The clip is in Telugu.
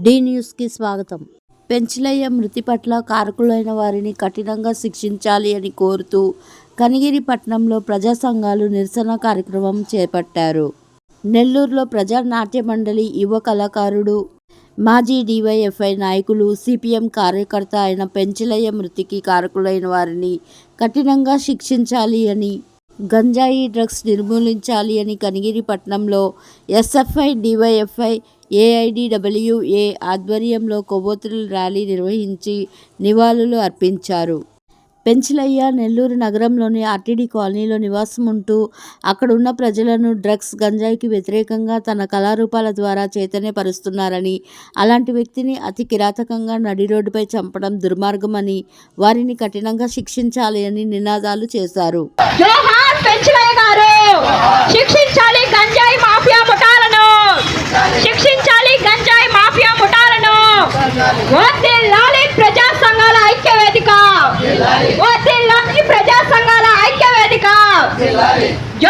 డి న్యూస్కి స్వాగతం. పెంచలయ్య మృతి పట్ల కారకులైన వారిని కఠినంగా శిక్షించాలి అని కోరుతూ కనిగిరి పట్టణంలో ప్రజా సంఘాలు నిరసన కార్యక్రమం చేపట్టారు. నెల్లూరులో ప్రజా నాట్య మండలి యువ కళాకారుడు మాజీ డివైఎఫ్ఐ నాయకులు సిపిఎం కార్యకర్త అయిన పెంచలయ్య మృతికి కారకులైన వారిని కఠినంగా శిక్షించాలి అని గంజాయి డ్రగ్స్ నిర్మూలించాలి అని కనిగిరి పట్టణంలో ఎస్ఎఫ్ఐ డివైఎఫ్ఐ ఏఐడిడబ్ల్యూఏ ఆధ్వర్యంలో కొవ్వొత్తుల ర్యాలీ నిర్వహించి నివాళులు అర్పించారు. పెంచలయ్య నెల్లూరు నగరంలోని ఆర్టీడీ కాలనీలో నివాసం ఉంటూ అక్కడున్న ప్రజలను డ్రగ్స్ గంజాయికి వ్యతిరేకంగా తన కళారూపాల ద్వారా చైతన్యపరుస్తున్నారని అలాంటి వ్యక్తిని అతి కిరాతకంగా నడి రోడ్డుపై చంపడం దుర్మార్గమని వారిని కఠినంగా శిక్షించాలి అని నినాదాలు చేశారు. Yo